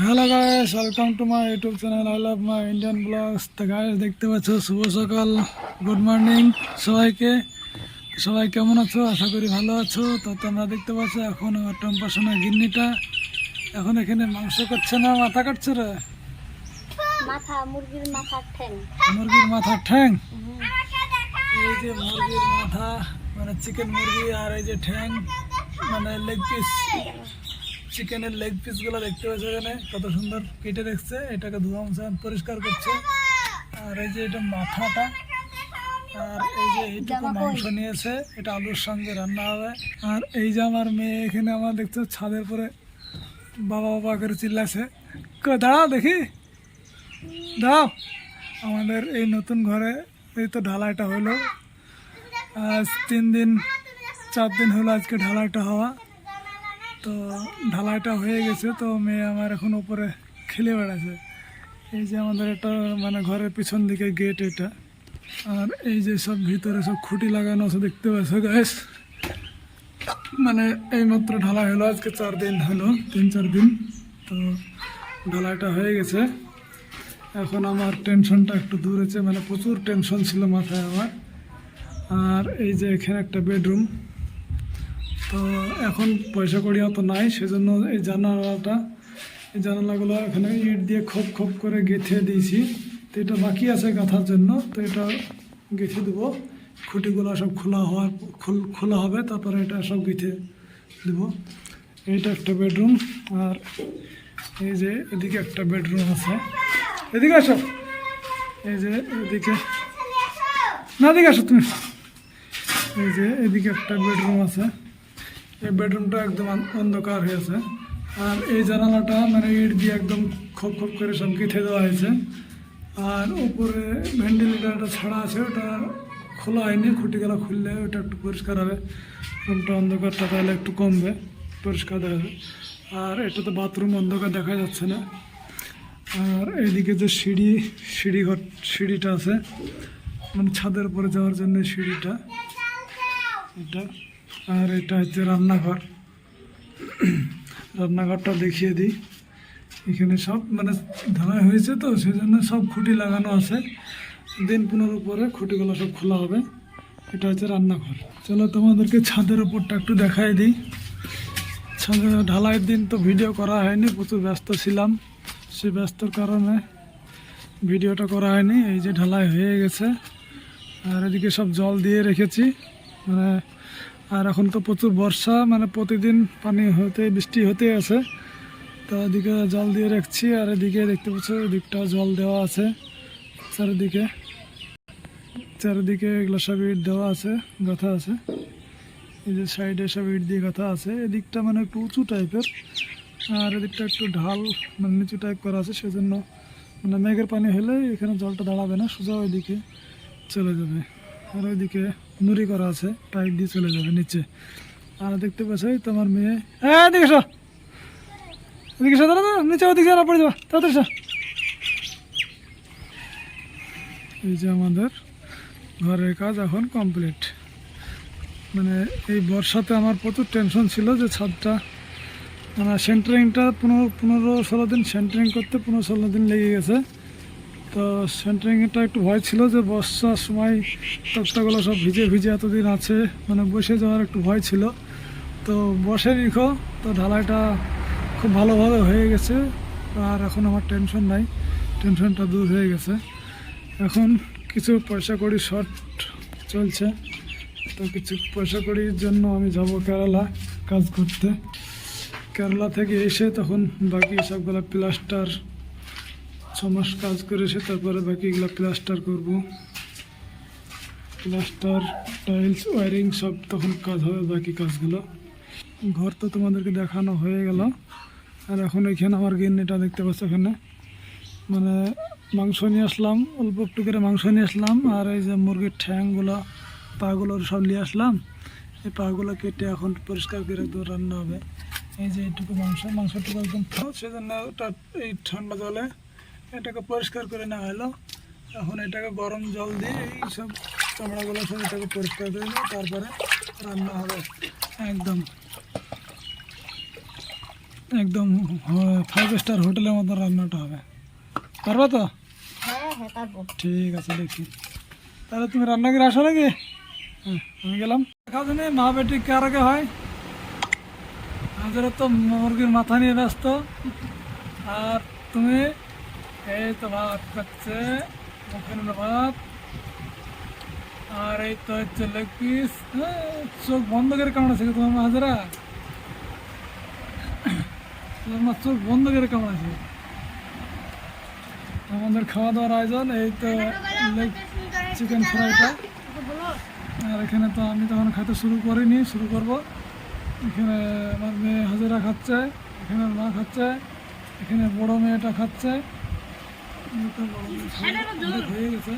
Hello guys welcome to my YouTube channel I love my Indian blogs তো guys দেখতে পাচ্ছ? শুভ সকাল। Good morning সবাইকে সবাই কেমন আছো? আশা করি ভালো আছো। তো তোমরা দেখতে পাচ্ছ এখন আমার টম্পার সময় গিন্নিটা। এখন এখানে মাংস করছে না? মাথা কাটছে রে? মুরগির মাথার ঠ্যাং। মুরগির মাথার ঠ্যাং? এই যে মুরগির মাথা মানে চিকেন মুরগি আর এই যে ঠ্যাং মানে লেগ পিস চিকেনের লেগ পিসগুলো দেখতে পাচ্ছ এখানে? কত সুন্দর কেটে রেখেছে। এটাকে ধোয়া মোছা পরিষ্কার করছে। আর এই যে এটা মাথাটা আর এই যে এইটুকু মাংস নিয়েছে এটা আলুর সঙ্গে রান্না হবে। আর এই যে আমার মেয়ে এখানে আমার দেখছ ছাদের পরে বাবা বাবা করে চিল্লাছে দাঁড়াও দেখি। দাঁড়াও। আমাদের এই নতুন ঘরে এই তো ঢালাইটা হলো। আজ তিন দিন চার দিন হলো আজকে ঢালাইটা হওয়া। তো ঢালাইটা হয়ে গেছে, তো মেয়ে আমার এখন উপরে খেলে বেড়াচ্ছে। এই যে আমাদের এটা মানে ঘরের পিছন দিকে গেট এটা। আর এই যে সব ভিতরে সব খুঁটি লাগানো আছে, দেখতে পাচ্ছ গ্যাস মানে এইমাত্র ঢালাই হলো, আজকে চার দিন হলো, তিন চার দিন। তো ঢালাইটা হয়ে গেছে। এখন আমার টেনশনটা একটু দূর হয়েছে মানে প্রচুর টেনশন ছিল মাথায় আমার। আর এই যে এখানে একটা বেডরুম তো এখন পয়সা কড়ি অত নাই, সেজন্য এই জানালাটা, এই জানালাগুলো এখানে ইট দিয়ে খোপ খোপ করে গেঁথে দিয়েছি। তো এটা বাকি আছে গাঁথার জন্য, তো এটা গেঁথে দেবো। খুঁটিগুলো সব খোলা হওয়ার খোল- হবে, তারপরে এটা সব গেঁথে দেবো। এইটা একটা বেডরুম, আর এই যে এদিকে একটা বেডরুম আছে। এদিকে আসো। এই যে এদিকে, না, এদিকে আসো তুমি। এই যে এদিকে একটা বেডরুম আছে। এই বেডরুমটা একদম অন্ধকার হয়েছে। আর এই জানালাটা মানে ইট দিয়ে একদম খপ খপ করে গেঁথে দেওয়া হয়েছে। আর উপরে ভেন্টিলেটারটা ছাড়া আছে, ওটা খোলা হয়নি, খুঁটিগুলো খুললে ওটা একটু পরিষ্কার হবে। রুমটা অন্ধকারটা তাহলে একটু কমবে, পরিষ্কার দেখা আর এটা তো বাথরুম, অন্ধকার দেখা যাচ্ছে না। আর এইদিকে যে সিঁড়ি সিঁড়ি ঘর, সিঁড়িটা আছে মানে ছাদের উপরে যাওয়ার জন্য সিঁড়িটা। এটা। আর এটা হচ্ছে রান্নাঘর। রান্নাঘরটা দেখিয়ে দিই। এখানে সব মানে ঢালাই হয়েছে তো সেই জন্য সব খুঁটি লাগানো আছে। দিন পনেরো পরে খুঁটিগুলো সব খোলা হবে। এটা হচ্ছে রান্নাঘর। চলো তোমাদেরকে ছাদের উপরটা একটু দেখাই দিই। ছাদের ঢালাইয়ের দিন তো ভিডিও করা হয়নি, প্রচুর ব্যস্ত ছিলাম। সে ব্যস্তর কারণে ভিডিওটা করা হয়নি, এই যে ঢালাই হয়ে গেছে। আর এদিকে সব জল দিয়ে রেখেছি। মানে আর এখন তো প্রচুর বর্ষা মানে প্রতিদিন পানি হতে, বৃষ্টি হতে আছে। তো এদিকে জল দিয়ে রাখছি, আর এদিকে দেখতে পাচ্ছ এদিকটা জল দেওয়া আছে চারিদিকে। চারিদিকে এগুলো সব ইট দেওয়া আছে, গাথা আছে। এই যে সাইডে সব ইট দিয়ে গাথা আছে। এদিকটা মানে একটু উঁচু টাইপের, আর এদিকটা একটু ঢাল মানে নিচু টাইপ করা আছে, সেজন্য মানে মেঘের পানি হলে এখানে জলটা দাঁড়াবে না, সোজা ওইদিকে চলে যাবে। আর ওইদিকে নুড়ি করা আছে পাইপ দিয়ে চলে যাবে নিচে। আর দেখতে পাচ্ছ তোমার মেয়ে। হ্যাঁ এদিকে এসো। এদিকে দাঁড়া, নিচে ওদিকে যারা পড়ে যাবা। তাড়াতাড়ি এই যে আমাদের ঘরের কাজ এখন কমপ্লিট। মানে এই বর্ষাতে আমার প্রচুর টেনশন ছিল যে ছাদটা মানে সেন্টারিংটা পনেরো পনেরো ষোলো দিন সেন্টারিং করতে পনেরো ষোলো দিন লেগে গেছে। তো সেন্টারিংটা একটু ভয় ছিল যে বর্ষার সময় তক্তাগুলো সব ভিজে ভিজে এতদিন আছে মানে বসে যাওয়ার একটু ভয় ছিল। তো বসে নিখো, তো ঢালাইটা খুব ভালোভাবে হয়ে গেছে, আর এখন আমার টেনশন নাই টেনশনটা দূর হয়ে গেছে। এখন কিছু পয়সা কড়ি শর্ট চলছে, তো কিছু পয়সা কড়ির জন্য আমি যাব কেরালা কাজ করতে। কেরালা থেকে এসে তখন বাকি সবগুলো প্লাস্টার ছ মাস কাজ করে এসে তারপরে বাকিগুলো প্লাস্টার করব। প্লাস্টার টাইলস ওয়ারিং সব তখন কাজ হবে বাকি কাজগুলো। ঘর তো তোমাদেরকে দেখানো হয়ে গেল। আর এখন এখানে আমার গিন্নিটা দেখতে পাচ্ছ এখানে। মানে মাংস নিয়ে আসলাম অল্প একটু করে মাংস নিয়ে আসলাম আর এই যে মুরগির ঠ্যাংগুলো পাগুলো সব নিয়ে আসলাম। এই পাগুলো কেটে এখন পরিষ্কার করে একদম রান্না হবে। এই যে এইটুকু মাংস মাংসটুকু একদম ফ্রেশ, সেজন্য এই ঠান্ডা জলে এটাকে পরিষ্কার করে নেওয়া হলো। এখন এটাকে গরম জল দিয়ে এই সব চামড়াগুলো সব এটাকে পরিষ্কার করে নিয়ে তারপরে রান্না হবে। একদম একদম ফাইভ স্টার হোটেলের মতো রান্নাটা হবে। পারবা তো? হ্যাঁ হ্যাঁ ঠিক আছে দেখি। তাহলে তুমি রান্না করে আসো নাকি? হ্যাঁ আমি গেলাম। দেখা জানি মা বেটি কার আগে হয়? আমাদের তো মুরগির মাথা নিয়ে ব্যস্ত। আর তুমি? এই তো ভাত খাচ্ছে মুখের ভাত আর এই তো হচ্ছে লেগ পিস চোখ বন্ধ করে কেমন আছে তোমার হাজারা তোমার চোখ বন্ধ করে কেমন আছে আমাদের খাওয়া দাওয়ার আয়োজন এই তো লেগ চিকেন ফ্রাইটা আর এখানে তো আমি তখন খেতে শুরু করিনি শুরু করব এখানে আমার মেয়ে হাজিরা খাচ্ছে এখানে মা খাচ্ছে এখানে বড় মেয়েটা খাচ্ছে এই তো বড় মেয়ে খাওয়া অনেক হয়ে গেছে।